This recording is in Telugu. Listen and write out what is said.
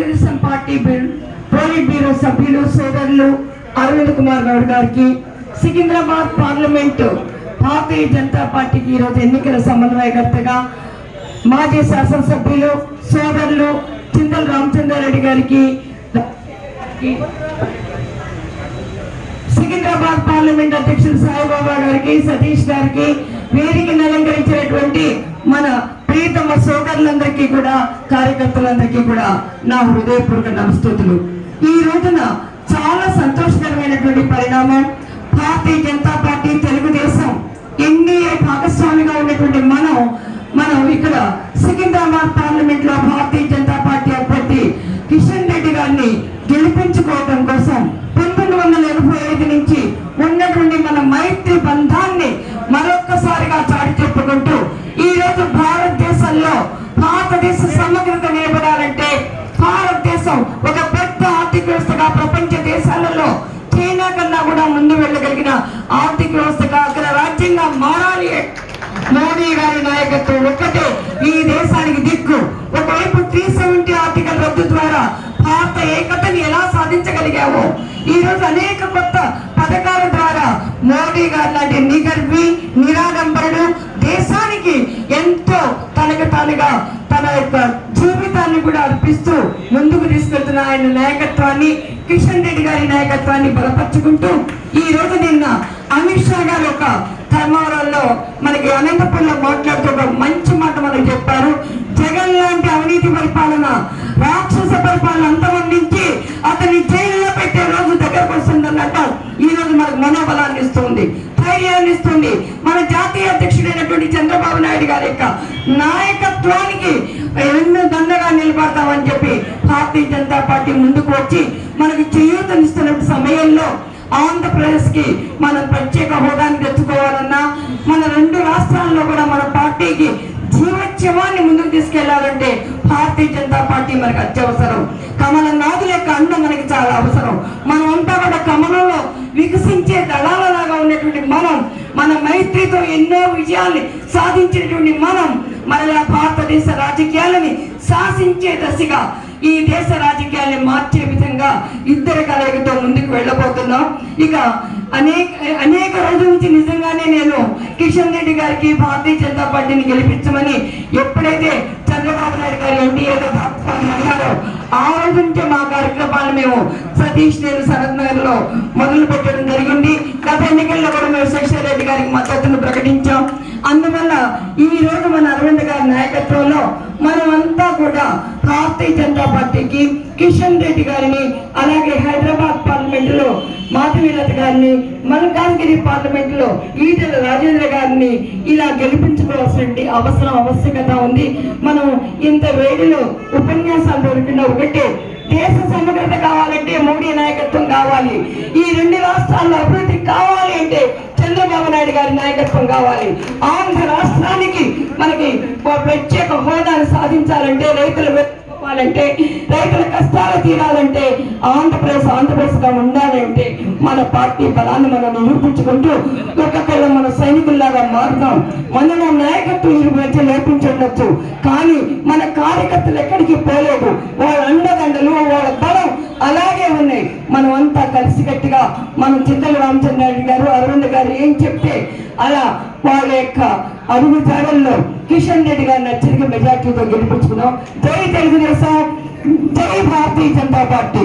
తెలుగుదేశం పార్టీ పోలిట్ బ్యూరో సభ్యులు సోదరులు అరవింద్ కుమార్ గౌడ్ గారికి సికింద్రాబాద్ పార్లమెంటు భారతీయ జనతా పార్టీకి ఈరోజు ఎన్నికల సమన్వయకర్తగా మాజీ శాసనసభ్యులు సోదరులు చింతల రామచంద్రారెడ్డి గారికి సికింద్రాబాద్ పార్లమెంట్ అధ్యక్షులు సాయిబాబా గారికి సతీష్ గారికి వేదికను అలంకరించినటువంటి మన సోదరులందరికీ కూడా కార్యకర్తలందరికీ కూడా నా హృదయపూర్వక నమస్తుతులు ఈ రోజున చాలా సంతోషకరమైనటువంటి పరిణామం. భారతీయ జనతా పార్టీ తెలుగుదేశం ఎన్డీఏ భాగస్వామిగా ఉన్నటువంటి మనం మనం ఇక్కడ సికింద్రాబాద్ పార్లమెంట్లో భారతీయ జనతా పార్టీ అభ్యర్థి కిషన్ రెడ్డి గారిని గెలిపించుకోవడం కోసం పంతొమ్మిది వందల ఎనభై ఐదు నుంచి ఉన్నటువంటి మన మైత్రి బంధాన్ని ఒక పెద్ద ఆర్థిక వ్యవస్థగా ప్రపంచ దేశాలలో చైనా కన్నా కూడా ముందు వెళ్ళగలిగిన ఆర్థిక వ్యవస్థగా అక్కడ రాజ్యంగా మారాలి. మోడీ గారి నాయకత్వం ఒక్కటే ఈ దేశానికి దిక్కు. ఒకవైపు త్రీ సెవెంటీ ఆర్టికల్ రద్దు ద్వారా భారత ఏకతని ఎలా సాధించగలిగామో ఈ రోజు అనేక కొత్త పథకాల ద్వారా మోడీ గారు లాంటి నిగర్వి నిరాడంబరుడు దేశానికి ఎంతో తనకు తానుగా తన యొక్క జీవితాన్ని కూడా అర్పిస్తూ ముందుకు తీసుకెళ్తున్న ఆయన నాయకత్వాన్ని కిషన్ రెడ్డి గారి నాయకత్వాన్ని బలపరుచుకుంటూ ఈ రోజు నిన్న అమిత్ షా గారు ఒక ధర్మవరంలో మనకి అనంతపురంలో మాట్లాడుతూ ఒక మంచి మాట మనకు చెప్పారు. జగన్ లాంటి అవినీతి పరిపాలన రాక్షస పరిపాలన అంతమందించి అధ్యక్షుడైనటువంటి చంద్రబాబు నాయుడు గారి యొక్క నాయకత్వానికి ఎన్నో దండగా నిలబడతామని చెప్పి భారతీయ జనతా పార్టీ ముందుకు వచ్చి మనకి చేయూతనిస్తున్న సమయంలో ఆంధ్రప్రదేశ్కి మనం ప్రత్యేక హోదాని తెచ్చుకోవాలన్నా మన రెండు రాష్ట్రాల్లో కూడా మన పార్టీకి జీవోత్సవాన్ని ముందుకు తీసుకెళ్ళాలంటే భారతీయ జనతా పార్టీ మనకు అత్యవసరం. కమలనాథుల యొక్క అండ మనకి చాలా అవసరం. మనం అంతా కూడా కమలంలో వికసించే దళాలలాగా ఉన్నటువంటి మనం మన మైత్రితో ఎన్నో విజయాల్ని సాధించినటువంటి మనం మరలా భారతదేశ రాజకీయాలని శాసించే దశగా ఈ దేశ రాజకీయాల్ని మార్చే విధంగా ఇద్దరు కలయికతో ముందుకు వెళ్ళబోతున్నాం. ఇక అనేక అనేక రోజుల నుంచి నిజంగానే నేను కిషన్ రెడ్డి గారికి భారతీయ జనతా పార్టీని గెలిపించమని ఎప్పుడైతే చంద్రబాబు నాయుడు గారు ఎన్డీఏతో ఆ రోజు నుంచే మా కార్యక్రమాలు మేము సతీష్ నేను శరత్ నగర్లో మొదలు పెట్టడం జరిగింది. గత ఎన్నికల్లో కూడా మేము శేషర్ రెడ్డి గారికి మద్దతును ప్రకటించాం. అందువల్ల ఈ రోజు మన అరవింద్ గారి నాయకత్వంలో మనమంతా కూడా భారతీయ జనతా పార్టీకి కిషన్ రెడ్డి గారిని అలాగే హైదరాబాద్ పార్లమెంట్ లో గారిని మల్కాజ్గిరి పార్లమెంట్లో ఈటెల రాజేంద్ర గారిని ఇలా గెలిపించుకోవాల్సిన అవసరం ఆవశ్యకత ఉంది. మనం ఇంత వేడిలో ఉపన్యాసాలు దొరికిన ఒకటే దేశ సమగ్రత కావాలంటే మోడీ నాయకత్వం కావాలి. ఈ రెండు రాష్ట్రాల్లో అభివృద్ధి కావాలి అంటే చంద్రబాబు నాయుడు గారి నాయకత్వం కావాలి. ఆంధ్ర రాష్ట్రానికి మనకి ఒక ప్రత్యేక హోదాను సాధించాలంటే రైతులు పోవాలంటే రైతుల కష్టాలు తీరాలంటే ఆంధ్రప్రదేశ్ ఆంధ్రప్రదేశ్గా ఉండాలంటే మన పార్టీ బలాన్ని మనం నిరూపించుకుంటూ ఒక్కొక్కరు మన సైనికుల్లాగా మారుతాం మనలో నాయకత్వం ఇరు మధ్య నేర్పించవచ్చు కానీ మన కార్యకర్తలు ఎక్కడికి పోలేదు. వాళ్ళందరూ అండదండలు వాళ్ళ బలం అలాగే ఉన్నాయి మనం అంతా మనం చింతల రామచంద్రారెడ్డి గారు అరవింద్ గారు ఏం చెప్తే అలా వాళ్ళ యొక్క అడుగు జాడల్లో కిషన్ రెడ్డి గారిని అత్యధిక మెజార్టీతో గెలిపించుకున్నాం. జై తెలుగుదేశం జై భారతీయ జనతా పార్టీ.